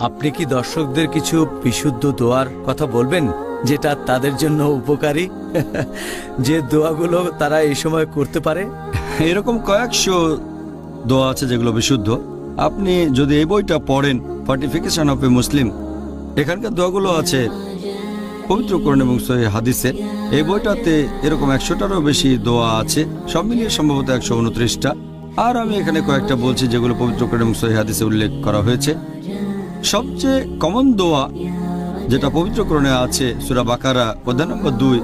আপনি কি দর্শকদের কিছু বিশুদ্ধ দোয়ার কথা বলবেন, যেটা তাদের জন্য উপকারী? যে দোয়াগুলো তারা এই সময় করতে পারে? এরকম কয়েকশো দোয়া আছে যেগুলো বিশুদ্ধ। আপনি যদি এই বইটা পড়েন ফর্টিফিকেশন অফ এ মুসলিম এখানকার দোয়াগুলো আছে পবিত্রকরণ এবং সহি হাদিসে। এই বইটাতে এরকম একশোটারও বেশি দোয়া আছে, সব মিলিয়ে সম্ভবত একশো উনত্রিশটা। আর আমি এখানে কয়েকটা বলছি যেগুলো পবিত্রকরণ এবং সহি হাদিসে উল্লেখ করা হয়েছে। সবচেয়ে কমন দোয়া যেটা পবিত্র করণে আছে সুরা বাকারা প্রধান নম্বর দুই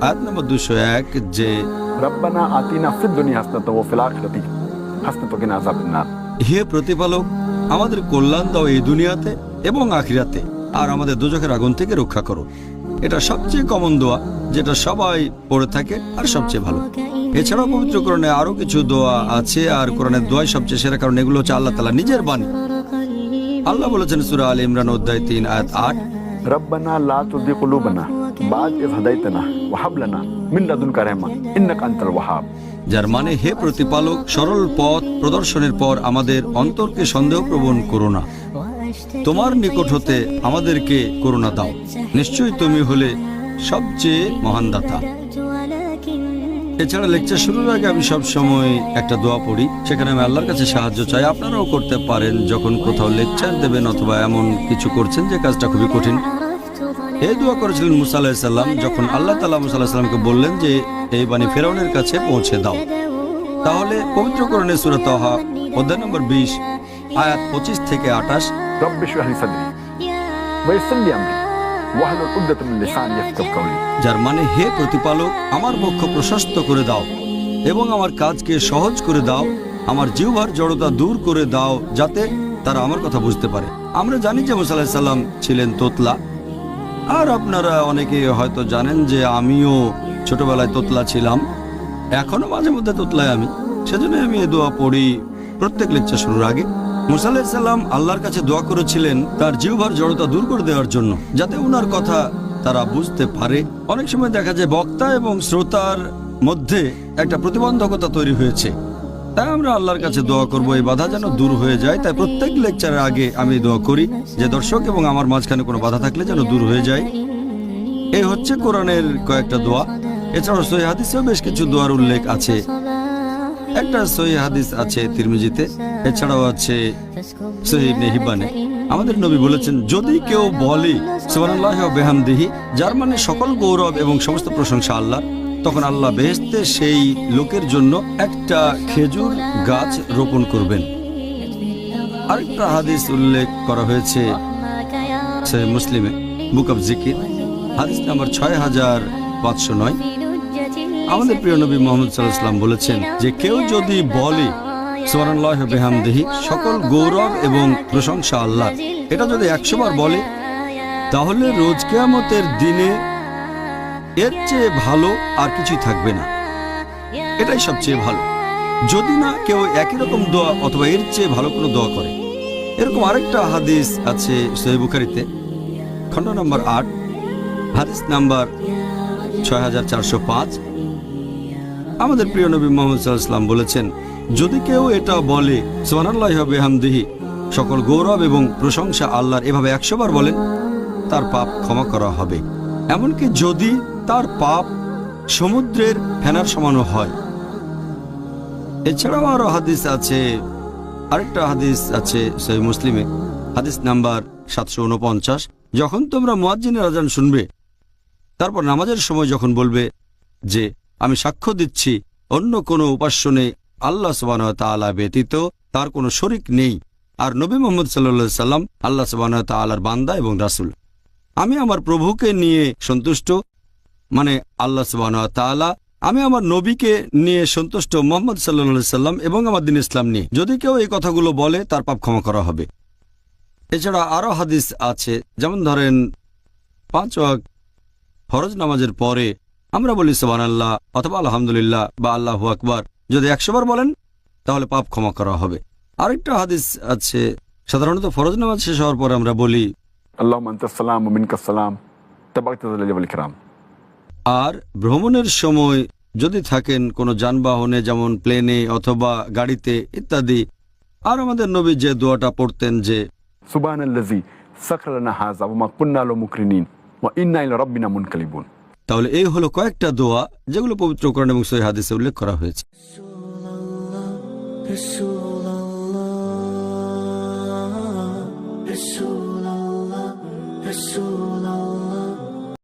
আয়াত নম্বর দুশো এক যে রব্বানা আতিনা ফিদ দুনিয়া হাসনাত ওয়া হে প্রতিপালক আমাদের কল্যাণ দাও এই দুনিয়াতে এবং আখিরাতে আর আমাদের দুজকের আগুন থেকে রক্ষা করো। এটা সবচেয়ে কমন দোয়া যেটা সবাই পড়ে থাকে আর সবচেয়ে ভালো। এছাড়াও পবিত্র কোরআনে আরও কিছু দোয়া আছে আর কোরআনের দোয়াই সবচেয়ে সেরা কারণ এগুলো হচ্ছে আল্লাহ তালা নিজের বাণী। আল্লাহ বলেছেন সুরা আল ইমরান অধ্যায় তিন আয়াত আট। রব্বানা লা তুদি কুলুবানা বাদ ইজ হাদাইতানা ওয়া হাবলানা মিন লাদুনকা রাহমা ইন্নাকা আনতাল ওয়াহাব। যার মানে হে প্রতিপালক সরল পথ প্রদর্শনের পর আমাদের অন্তরকে সন্দেহপ্রবণ করো না। তোমার নিকট হতে আমাদেরকে করুণা দাও। নিশ্চয়ই তুমি হলে সবচেয়ে মহান দাতা। এছাড়া লেকচার শুরুর আগে আমি সব সময় একটা দোয়া পড়ি। সেখানে আমি আল্লাহর কাছে সাহায্য চাই। আপনারাও করতে পারেন যখন কোথাও লেকচার দেবেন অথবা এমন কিছু করছেন যে কাজটা খুবই কঠিন। এই দোয়া করেছিলেন মুসা আলাহিসাল্লাম যখন আল্লাহ তালা মুসা আলাহিসাল্লামকে বললেন যে, এই বাণী ফেরাউনের কাছে পৌঁছে দাও। তাহলে পবিত্রকরণের সুরত অধ্যায় নম্বর বিশ, আয়াত পঁচিশ থেকে আঠাশ। رب যার মানে হে প্রতিপালক আমার বক্ষ প্রশস্ত করে দাও এবং আমার কাজকে সহজ করে দাও আমার জিহ্বার জড়তা দূর করে দাও যাতে তারা আমার কথা বুঝতে পারে। আমরা জানি যে মুসা সাল্লাম ছিলেন তোতলা। আর আপনারা অনেকে হয়তো জানেন যে আমিও ছোটবেলায় তোতলা ছিলাম। এখনও মাঝে মধ্যে তোতলায় আমি। সেজন্য আমি এ দোয়া পড়ি প্রত্যেক লেকচার শুরুর আগে। মুসা সাল্লাম আল্লাহর কাছে দোয়া করেছিলেন তার জিহ্বার জড়তা দূর করে দেওয়ার জন্য, যাতে ওনার কথা তারা বুঝতে পারে। অনেক সময় দেখা যায় বক্তা এবং শ্রোতার মধ্যে একটা প্রতিবন্ধকতা তৈরি হয়েছে। তাই আমরা আল্লাহর কাছে দোয়া করব, এই বাধা যেন দূর হয়ে যায়। তাই প্রত্যেক লেকচারের আগে আমি দোয়া করি যে, দর্শক এবং আমার মাঝখানে কোনো বাধা থাকলে যেন দূর হয়ে যায়। এই হচ্ছে কোরআনের কয়েকটা দোয়া। এছাড়াও সহি হাদিসেও বেশ কিছু দোয়ার উল্লেখ আছে। একটা সহি হাদিস আছে তিরমিজিতে, এছাড়াও আছে সহি ইবনে হিব্বানে। আমাদের নবী বলেছেন, যদি কেউ বলে বিহামদিহি, যার মানে সকল গৌরব এবং সমস্ত প্রশংসা আল্লাহ, তখন আল্লাহ বেহেশতে সেই লোকের জন্য একটা খেজুর গাছ রোপণ করবেন। আরেকটা হাদিস উল্লেখ করা হয়েছে মুসলিমে, বুক অফ জিকির। হাদিস নাম্বার ছয় হাজার পাঁচশো নয়। আমাদের প্রিয় নবী মোহাম্মদ সাল্লাহাম বলেছেন যে কেউ যদি বলে সোয়ারাল্লাহ বেহামদেহি সকল গৌরব এবং প্রশংসা আল্লাহ এটা যদি একশো বার বলে, তাহলে রোজ কেয়ামতের দিনে এর চেয়ে ভালো আর কিছুই থাকবে না। এটাই সবচেয়ে ভালো। যদি না কেউ একই রকম দোয়া অথবা এর চেয়ে ভালো কোনো দোয়া করে। এরকম আরেকটা হাদিস আছে সহি বুখারিতে, খণ্ড নম্বর আট, হাদিস নাম্বার ছয় হাজার চারশো পাঁচ। আমাদের প্রিয় নবী মোহাম্মদ বলেছেন, যদি কেউ এটা বলে বেহামদিহি, সকল গৌরব এবং প্রশংসা আল্লাহর এভাবে একশো বার বলেন, তার পাপ ক্ষমা করা হবে। এমনকি যদি তার পাপ সমুদ্রের ফেনার সমানও হয়। এছাড়াও আরও হাদিস আছে, আরেকটা হাদিস আছে সেই মুসলিমে, হাদিস নাম্বার সাতশো উনপঞ্চাশ। যখন তোমরা মোয়াজ্জিনের আজান শুনবে, তারপর নামাজের সময় যখন বলবে যে আমি সাক্ষ্য দিচ্ছি, অন্য কোনো উপাস্য নেই আল্লাহ সুবাহ তাআলা ব্যতীত তার কোনো শরিক নেই। আর নবী মোহাম্মদ সাল্লা সাল্লাম আল্লাহ সুবাহ তাআলার বান্দা এবং রাসুল। আমি আমার প্রভুকে নিয়ে সন্তুষ্ট মানে আল্লাহ সুবাহ তাআলা, আমি আমার নবীকে নিয়ে সন্তুষ্ট মোহাম্মদ সাল্লা সাল্লাম এবং আমার দিন ইসলাম নিয়ে। যদি কেউ এই কথাগুলো বলে, তার পাপ ক্ষমা করা হবে। এছাড়া আরও হাদিস আছে, যেমন ধরেন পাঁচ ওয়াক্ত ফরজ নামাজের পরে আমরা বলি সোবান আল্লাহ অথবা আলহামদুলিল্লাহ বা আল্লাহ আকবর। যদি একশোবার বলেন তাহলে পাপ ক্ষমা করা হবে। আরেকটা হাদিস আছে সাধারণত ফরজ নামাজ শেষ হওয়ার পরে আমরা বলি আল্লাহ আর ভ্রমণের সময় যদি থাকেন কোনো যানবাহনে যেমন প্লেনে অথবা গাড়িতে ইত্যাদি আর আমাদের নবী যে দোয়াটা পড়তেন যে সুবাহ তাহলে এই হলো কয়েকটা দোয়া যেগুলো পবিত্র করণ এবং সহি হাদিসে উল্লেখ করা হয়েছে। রসুল